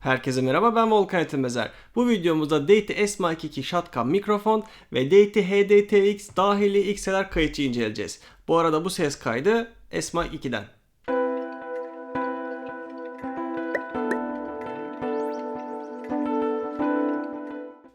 Herkese merhaba ben Volkan Etemezer. Bu videomuzda Date S-Mic 2 Shotgun mikrofon ve Date HDTX dahili XLR kayıtçı inceleyeceğiz. Bu arada bu ses kaydı S-Mic 2'den.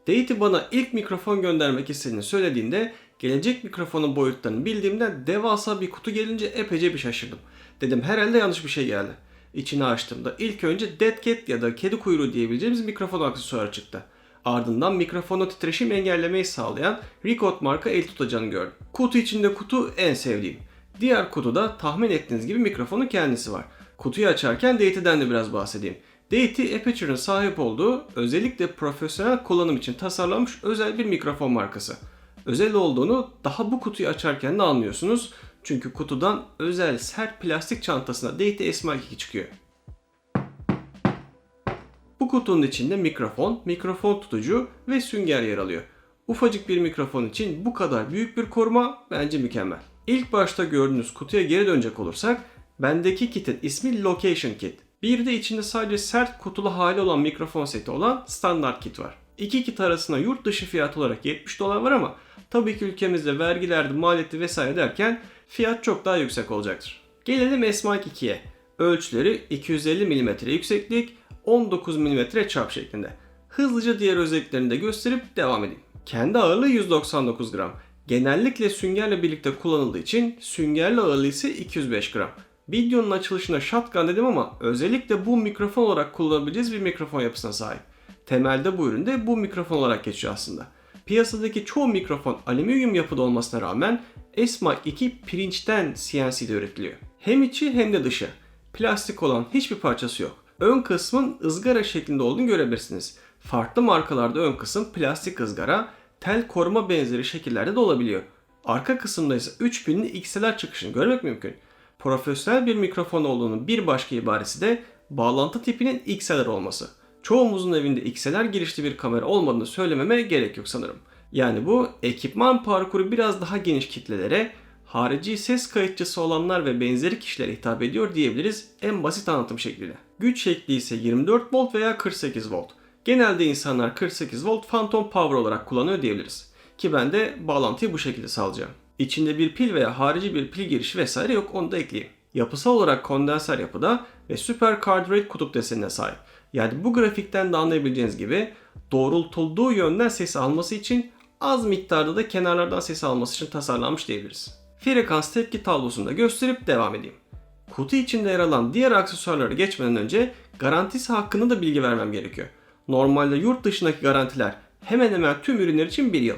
Date bana ilk mikrofon göndermek istediğini söylediğinde gelecek mikrofonun boyutlarını bildiğimden devasa bir kutu gelince epeyce bir şaşırdım. Dedim herhalde yanlış bir şey geldi. İçini açtığımda ilk önce Dead Cat ya da kedi kuyruğu diyebileceğimiz mikrofon aksesuarı çıktı. Ardından mikrofonu titreşim engellemeyi sağlayan Ricot marka el tutacağını gördüm. Kutu içinde kutu en sevdiğim. Diğer kutuda tahmin ettiğiniz gibi mikrofonun kendisi var. Kutuyu açarken Deity'den de biraz bahsedeyim. Deity Aperture'ın sahip olduğu özellikle profesyonel kullanım için tasarlanmış özel bir mikrofon markası. Özel olduğunu daha bu kutuyu açarken de anlıyorsunuz. Çünkü kutudan özel sert plastik çantasına Deity S-Mic çıkıyor. Bu kutunun içinde mikrofon, mikrofon tutucu ve sünger yer alıyor. Ufacık bir mikrofon için bu kadar büyük bir koruma bence mükemmel. İlk başta gördüğünüz kutuya geri dönecek olursak bendeki kitin ismi Location Kit. Bir de içinde sadece sert kutulu hali olan mikrofon seti olan standart kit var. İki kit arasında yurt dışı fiyat olarak 70 dolar var ama tabii ki ülkemizde vergilerdi, maliyeti vesaire derken fiyat çok daha yüksek olacaktır. Gelelim S-Mic 2'ye. Ölçüleri 250 mm yükseklik, 19 mm çap şeklinde. Hızlıca diğer özelliklerini de gösterip devam edeyim. Kendi ağırlığı 199 gram. Genellikle süngerle birlikte kullanıldığı için süngerli ağırlığı ise 205 gram. Videonun açılışında shotgun dedim ama özellikle bu mikrofon olarak kullanabileceğiz bir mikrofon yapısına sahip. Temelde bu üründe bu mikrofon olarak geçiyor aslında. Piyasadaki çoğu mikrofon alüminyum yapıda olmasına rağmen S-Mic 2 pirinçten CNC'de üretiliyor. Hem içi hem de dışı. Plastik olan hiçbir parçası yok. Ön kısmın ızgara şeklinde olduğunu görebilirsiniz. Farklı markalarda ön kısım plastik ızgara, tel koruma benzeri şekillerde de olabiliyor. Arka kısımda ise 3 pinli XLR çıkışını görmek mümkün. Profesyonel bir mikrofon olduğunun bir başka ibaresi de bağlantı tipinin XLR olması. Çoğumuzun evinde XLR girişli bir kamera olmadığını söylememe gerek yok sanırım. Yani bu ekipman parkuru biraz daha geniş kitlelere, harici ses kayıtçısı olanlar ve benzeri kişilere hitap ediyor diyebiliriz en basit anlatım şekliyle. Güç şekli ise 24 volt veya 48 volt. Genelde insanlar 48 volt phantom power olarak kullanıyor diyebiliriz. Ki ben de bağlantıyı bu şekilde sağlayacağım. İçinde bir pil veya harici bir pil girişi vesaire yok onu da ekleyeyim. Yapısal olarak kondenser yapıda ve süper carburet kutup desenine sahip. Yani bu grafikten de anlayabileceğiniz gibi doğrultulduğu yönden sesi alması için az miktarda da kenarlardan sesi alması için tasarlanmış diyebiliriz. Frekans tepki tablosunu da gösterip devam edeyim. Kutu içinde yer alan diğer aksesuarlara geçmeden önce garantisi hakkında da bilgi vermem gerekiyor. Normalde yurt dışındaki garantiler hemen hemen tüm ürünler için 1 yıl.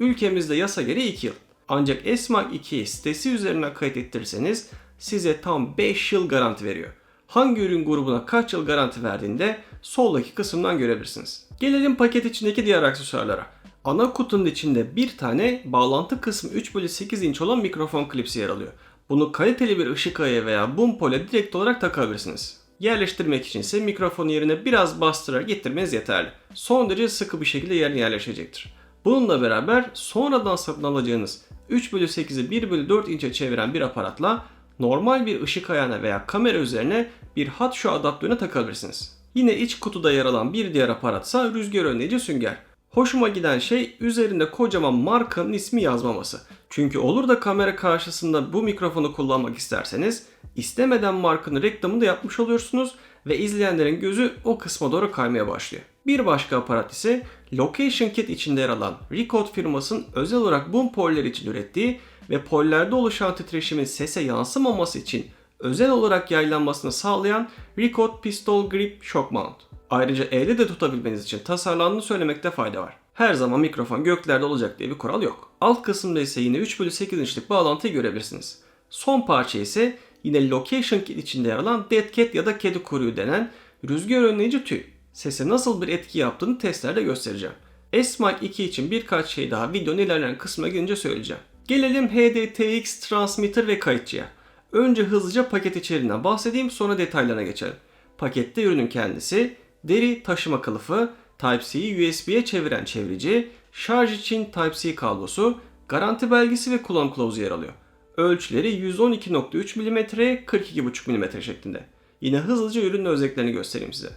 Ülkemizde yasa gereği 2 yıl. Ancak Esmac 2'yi sitesi üzerinden kayıt ettirirseniz size tam 5 yıl garanti veriyor. Hangi ürün grubuna kaç yıl garanti verdiğinde soldaki kısımdan görebilirsiniz. Gelelim paket içindeki diğer aksesuarlara. Ana kutunun içinde bir tane bağlantı kısmı 3 bölü 8 inç olan mikrofon klipsi yer alıyor. Bunu kaliteli bir ışık ayı veya bum pole direkt olarak takabilirsiniz. Yerleştirmek için ise mikrofonu yerine biraz bastırarak getirmeniz yeterli. Son derece sıkı bir şekilde yerine yerleşecektir. Bununla beraber sonradan satın alacağınız 3 bölü 8'i 1 bölü 4 inçe çeviren bir aparatla normal bir ışık ayağına veya kamera üzerine bir hot show adaptörüne takabilirsiniz. Yine iç kutuda yer alan bir diğer aparatsa rüzgar önleyici sünger. Hoşuma giden şey üzerinde kocaman markanın ismi yazmaması. Çünkü olur da kamera karşısında bu mikrofonu kullanmak isterseniz istemeden markanın reklamını da yapmış oluyorsunuz ve izleyenlerin gözü o kısma doğru kaymaya başlıyor. Bir başka aparat ise Location Kit içinde yer alan Ricot firmasının özel olarak boom poller için ürettiği ve pollerde oluşan titreşimin sese yansımaması için özel olarak yaylanmasını sağlayan Ricot Pistol Grip Shock Mount. Ayrıca elde de tutabilmeniz için tasarlandığını söylemekte fayda var. Her zaman mikrofon göklerde olacak diye bir kural yok. Alt kısımda ise yine 3 bölü 8 inçlik bağlantıyı görebilirsiniz. Son parça ise yine Location Kit içinde yer alan Dead Cat ya da kedi kuyruğu denen rüzgar önleyici tüy. Sese nasıl bir etki yaptığını testlerde göstereceğim. S-Mic 2 için birkaç şey daha videonun ilerleyen kısmına gelince söyleyeceğim. Gelelim HDTX transmitter ve kayıtçıya. Önce hızlıca paket içeriğinden bahsedeyim sonra detaylarına geçelim. Pakette ürünün kendisi, deri taşıma kılıfı, Type-C'yi USB'ye çeviren çevirici, şarj için Type-C kablosu, garanti belgesi ve kullanım kılavuzu yer alıyor. Ölçüleri 112.3 mm, 42.5 mm şeklinde. Yine hızlıca ürünün özelliklerini göstereyim size.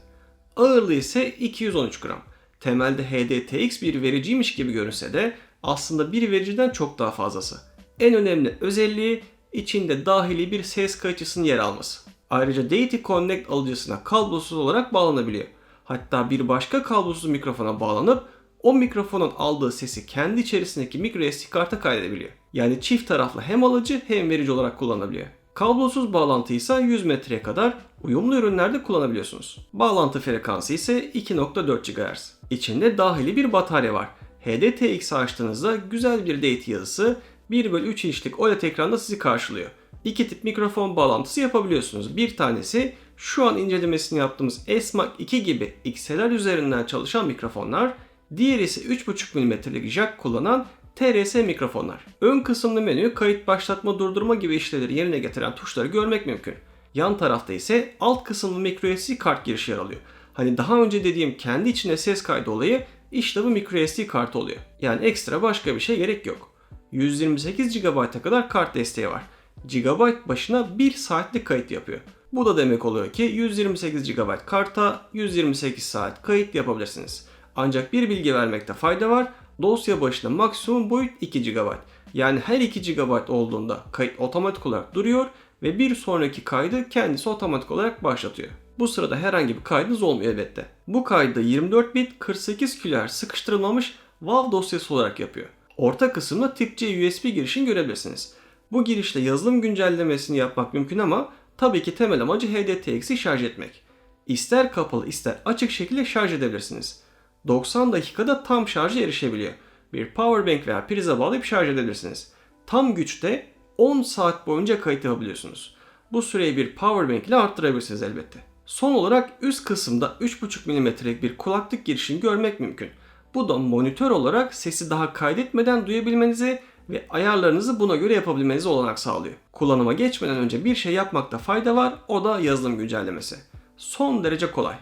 Ağırlığı ise 213 gram. Temelde HDTX bir vericiymiş gibi görünse de aslında bir vericiden çok daha fazlası. En önemli özelliği içinde dahili bir ses kayıtçısının yer alması. Ayrıca Deity Connect alıcısına kablosuz olarak bağlanabiliyor. Hatta bir başka kablosuz mikrofona bağlanıp o mikrofonun aldığı sesi kendi içerisindeki micro SD karta kaydedebiliyor. Yani çift taraflı hem alıcı hem verici olarak kullanılabiliyor. Kablosuz bağlantı ise 100 metreye kadar uyumlu ürünlerde kullanabiliyorsunuz. Bağlantı frekansı ise 2.4 GHz. İçinde dahili bir batarya var. HDTX açtığınızda güzel bir date yazısı 1 bölü 3 inçlik OLED ekranda sizi karşılıyor. İki tip mikrofon bağlantısı yapabiliyorsunuz. Bir tanesi şu an incelemesini yaptığımız SMAC 2 gibi XLR üzerinden çalışan mikrofonlar. Diğeri ise 3.5 mm'lik jack kullanan TRS mikrofonlar. Ön kısımlı menü kayıt başlatma durdurma gibi işlevleri yerine getiren tuşları görmek mümkün. Yan tarafta ise alt kısımlı microSD kart girişi yer alıyor. Hani daha önce dediğim kendi içinde ses kaydı olayı işte bu microSD kartı oluyor. Yani ekstra başka bir şey gerek yok. 128 GB'a kadar kart desteği var. GB başına 1 saatlik kayıt yapıyor. Bu da demek oluyor ki 128 GB karta 128 saat kayıt yapabilirsiniz. Ancak bir bilgi vermekte fayda var. Dosya başına maksimum boyut 2 GB. Yani her 2 GB olduğunda kayıt otomatik olarak duruyor ve bir sonraki kaydı kendisi otomatik olarak başlatıyor. Bu sırada herhangi bir kaydınız olmuyor elbette. Bu kaydı 24 bit 48 kHz sıkıştırılmamış WAV dosyası olarak yapıyor. Orta kısımda tip C USB girişini görebilirsiniz. Bu girişle yazılım güncellemesini yapmak mümkün ama tabii ki temel amacı HDTX'i şarj etmek. İster kapalı ister açık şekilde şarj edebilirsiniz. 90 dakikada tam şarja erişebiliyor. Bir powerbank veya prize bağlayıp şarj edebilirsiniz. Tam güçte 10 saat boyunca kayıt yapabiliyorsunuz. Bu süreyi bir powerbank ile arttırabilirsiniz elbette. Son olarak üst kısımda 3.5 mm'lik bir kulaklık girişini görmek mümkün. Bu da monitör olarak sesi daha kaydetmeden duyabilmenizi ve ayarlarınızı buna göre yapabilmenize olanak sağlıyor. Kullanıma geçmeden önce bir şey yapmakta fayda var. O da yazılım güncellemesi. Son derece kolay.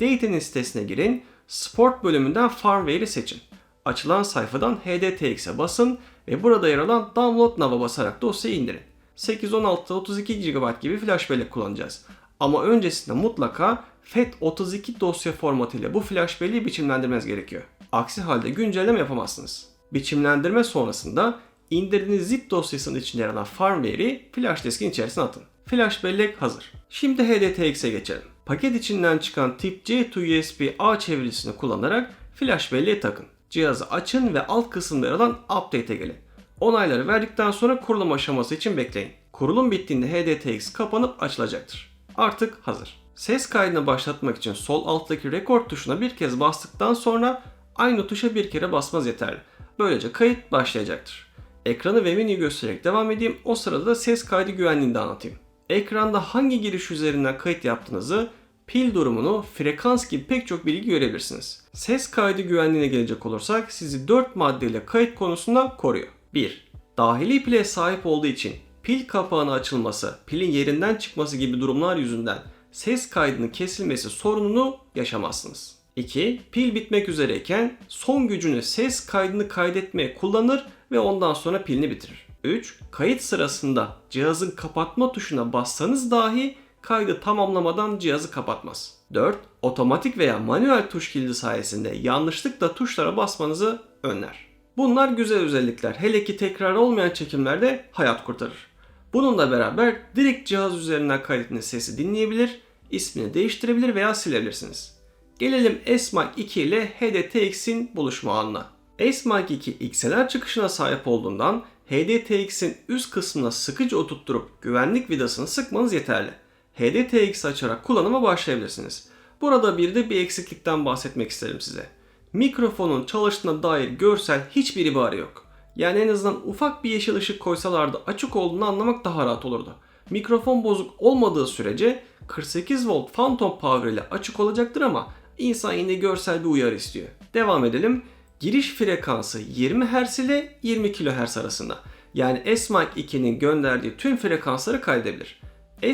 Data'nın sitesine girin. Sport bölümünden Firmware'i seçin. Açılan sayfadan HDTX'e basın ve burada yer alan Download Now'a basarak dosyayı indirin. 816 32 GB gibi flash bellek kullanacağız. Ama öncesinde mutlaka FAT32 dosya formatıyla bu flash belleği biçimlendirmeniz gerekiyor. Aksi halde güncelleme yapamazsınız. Biçimlendirme sonrasında indirdiğiniz zip dosyasının içinde yer alan firmware'i flash diskin içerisine atın. Flash bellek hazır. Şimdi HDTX'e geçelim. Paket içinden çıkan tip C to USB-A çevirisini kullanarak flash belleği takın. Cihazı açın ve alt kısımda yer alan update'e gelin. Onayları verdikten sonra kurulum aşaması için bekleyin. Kurulum bittiğinde HDTX kapanıp açılacaktır. Artık hazır. Ses kaydını başlatmak için sol alttaki record tuşuna bir kez bastıktan sonra aynı tuşa bir kere basmaz yeterli. Böylece kayıt başlayacaktır. Ekranı ve menüyü göstererek devam edeyim. O sırada da ses kaydı güvenliğini anlatayım. Ekranda hangi giriş üzerinden kayıt yaptığınızı, pil durumunu, frekans gibi pek çok bilgi görebilirsiniz. Ses kaydı güvenliğine gelecek olursak sizi 4 maddeyle kayıt konusunda koruyor. 1. Dahili pile sahip olduğu için pil kapağının açılması, pilin yerinden çıkması gibi durumlar yüzünden ses kaydının kesilmesi sorununu yaşamazsınız. 2. Pil bitmek üzereyken son gücünü ses kaydını kaydetmeye kullanır ve ondan sonra pilini bitirir. 3. Kayıt sırasında cihazın kapatma tuşuna bassanız dahi kaydı tamamlamadan cihazı kapatmaz. 4. Otomatik veya manuel tuş kilidi sayesinde yanlışlıkla tuşlara basmanızı önler. Bunlar güzel özellikler. Hele ki tekrar olmayan çekimlerde hayat kurtarır. Bununla beraber direkt cihaz üzerinden kaydettiğiniz sesi dinleyebilir, ismini değiştirebilir veya silebilirsiniz. Gelelim SMAC 2 ile HDTX'in buluşma anına. SMAC 2 XLR çıkışına sahip olduğundan HDTX'in üst kısmına sıkıca oturtturup güvenlik vidasını sıkmanız yeterli. HDTX açarak kullanıma başlayabilirsiniz. Burada bir de bir eksiklikten bahsetmek isterim size. Mikrofonun çalıştığına dair görsel hiçbir ibare yok. Yani en azından ufak bir yeşil ışık koysalardı açık olduğunu anlamak daha rahat olurdu. Mikrofon bozuk olmadığı sürece 48 volt phantom power ile açık olacaktır ama insan yine görsel bir uyarı istiyor. Devam edelim. Giriş frekansı 20 Hz ile 20 kHz arasında. Yani SMAC 2'nin gönderdiği tüm frekansları kaydedebilir.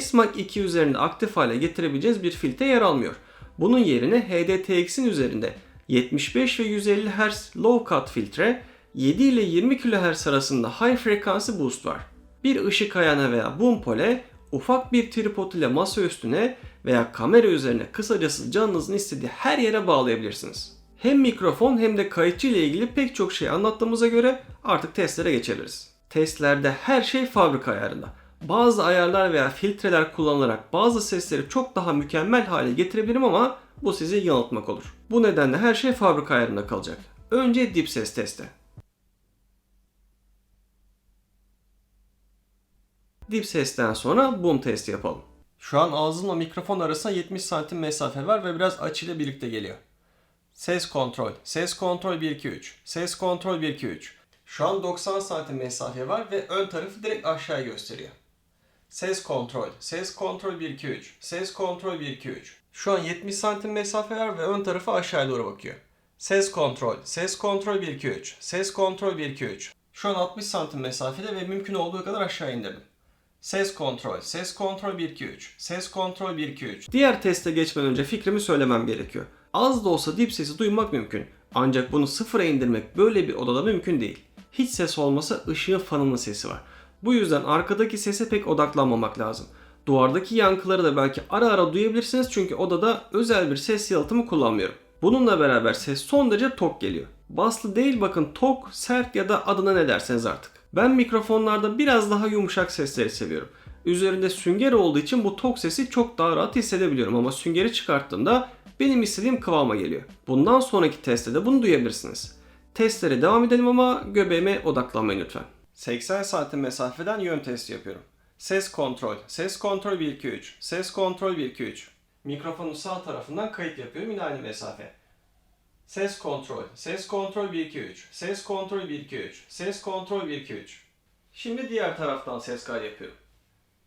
SMAC 2 üzerinde aktif hale getirebileceğiniz bir filtre yer almıyor. Bunun yerine HDTX'in üzerinde 75 ve 150 Hz low cut filtre, 7 ile 20 kHz arasında high frekansı boost var. Bir ışık ayağına veya boom pole, ufak bir tripod ile masa üstüne veya kamera üzerine kısacası canınızın istediği her yere bağlayabilirsiniz. Hem mikrofon hem de kayıtçı ile ilgili pek çok şey anlattığımıza göre artık testlere geçebiliriz. Testlerde her şey fabrika ayarında. Bazı ayarlar veya filtreler kullanılarak bazı sesleri çok daha mükemmel hale getirebilirim ama bu sizi yanıltmak olur. Bu nedenle her şey fabrika ayarında kalacak. Önce dip ses testi. Dip sesten sonra boom testi yapalım. Şu an ağzımla mikrofon arasında 70 santim mesafe var ve biraz açıyla birlikte geliyor. Ses kontrol, ses kontrol 1 2 3, ses kontrol 1 2 3. Şu an 90 santim mesafe var ve ön tarafı direkt aşağıya gösteriyor. Ses kontrol, ses kontrol 1 2 3, ses kontrol 1 2 3. Şu an 70 santim mesafe var ve ön tarafı aşağıya doğru bakıyor. Ses kontrol, ses kontrol 1 2 3, ses kontrol 1 2 3. Şu an 60 santim mesafede ve mümkün olduğu kadar aşağı indirdim. Ses kontrol, ses kontrol 1 2 3, ses kontrol 1 2 3. Diğer teste geçmeden önce fikrimi söylemem gerekiyor. Az da olsa dip sesi duymak mümkün. Ancak bunu sıfıra indirmek böyle bir odada mümkün değil. Hiç ses olmasa ışığın fanının sesi var. Bu yüzden arkadaki sese pek odaklanmamak lazım. Duvardaki yankıları da belki ara ara duyabilirsiniz çünkü odada özel bir ses yalıtımı kullanmıyorum. Bununla beraber ses son derece tok geliyor. Baslı değil bakın tok, sert ya da adına ne derseniz artık. Ben mikrofonlarda biraz daha yumuşak sesleri seviyorum. Üzerinde sünger olduğu için bu tok sesi çok daha rahat hissedebiliyorum ama süngeri çıkarttığımda benim istediğim kıvama geliyor. Bundan sonraki testte de bunu duyabilirsiniz. Testlere devam edelim ama göbeğime odaklanmayın lütfen. 80 santim mesafeden yön testi yapıyorum. Ses kontrol, ses kontrol 1 2 3, ses kontrol 1 2 3. Mikrofonun sağ tarafından kayıt yapıyorum yine aynı mesafe. Ses kontrol, ses kontrol 1 2 3, ses kontrol 1 2 3, ses kontrol 1 2 3. Şimdi diğer taraftan ses kaydı yapıyorum.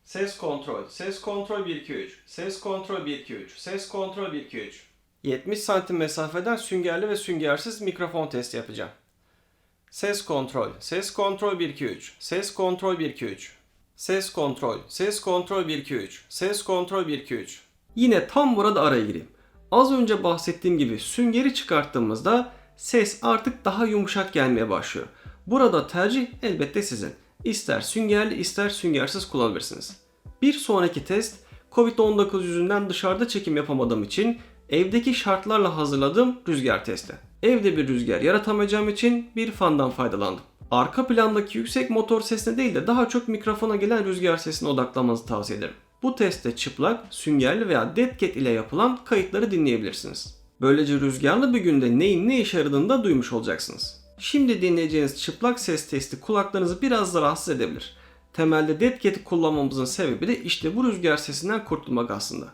Ses kontrol, ses kontrol 1 2 3, ses kontrol 1 2 3, ses kontrol 1 2 3. 70 santim mesafeden süngerli ve süngersiz mikrofon testi yapacağım. Ses kontrol, ses kontrol 1 2 3, ses kontrol 1 2 3. Ses kontrol, ses kontrol 1 2 3, ses kontrol 1 2 3. Yine tam burada araya gireyim. Az önce bahsettiğim gibi süngeri çıkarttığımızda ses artık daha yumuşak gelmeye başlıyor. Burada tercih elbette sizin. İster süngerli ister süngersiz kullanabilirsiniz. Bir sonraki test Covid-19 yüzünden dışarıda çekim yapamadığım için evdeki şartlarla hazırladığım rüzgar testi. Evde bir rüzgar yaratamayacağım için bir fandan faydalandım. Arka plandaki yüksek motor sesine değil de daha çok mikrofona gelen rüzgar sesine odaklanmanızı tavsiye ederim. Bu testte çıplak, süngerli veya dead cat ile yapılan kayıtları dinleyebilirsiniz. Böylece rüzgarlı bir günde neyin ne işe yaradığını da duymuş olacaksınız. Şimdi dinleyeceğiniz çıplak ses testi kulaklarınızı biraz da rahatsız edebilir. Temelde dead cat'i kullanmamızın sebebi de işte bu rüzgar sesinden kurtulmak aslında.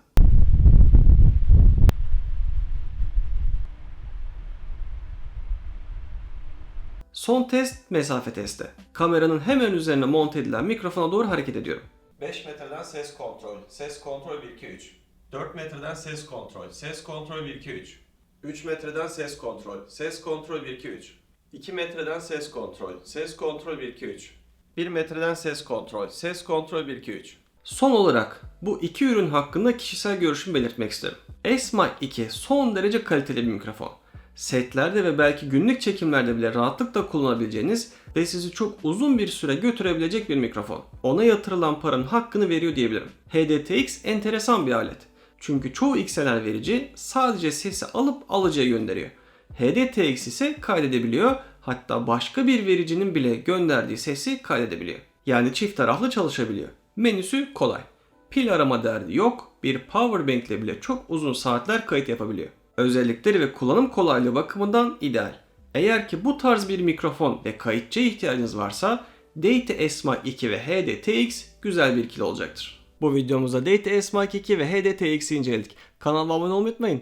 Son test mesafe testi. Kameranın hemen üzerine monte edilen mikrofona doğru hareket ediyorum. 5 metreden ses kontrol, ses kontrol 1 2 3. 4 metreden ses kontrol, ses kontrol 1 2 3. 3 metreden ses kontrol, ses kontrol 1 2 3. 2 metreden ses kontrol, ses kontrol 1 2 3. 1 metreden ses kontrol, ses kontrol 1 2 3. Son olarak bu iki ürün hakkında kişisel görüşümü belirtmek isterim. S-Mic 2 son derece kaliteli bir mikrofon setlerde ve belki günlük çekimlerde bile rahatlıkla kullanabileceğiniz ve sizi çok uzun bir süre götürebilecek bir mikrofon. Ona yatırılan paranın hakkını veriyor diyebilirim. HDTX enteresan bir alet. Çünkü çoğu XLR verici sadece sesi alıp alıcıya gönderiyor. HDTX ise kaydedebiliyor hatta başka bir vericinin bile gönderdiği sesi kaydedebiliyor. Yani çift taraflı çalışabiliyor. Menüsü kolay. Pil arama derdi yok. Bir powerbank ile bile çok uzun saatler kayıt yapabiliyor özellikleri ve kullanım kolaylığı bakımından ideal. Eğer ki bu tarz bir mikrofon ve kayıtçıya ihtiyacınız varsa Data Esma 2 ve HDTX güzel bir ikili olacaktır. Bu videomuzda Data Esma 2 ve HDTX'i inceledik. Kanalıma abone olmayı unutmayın.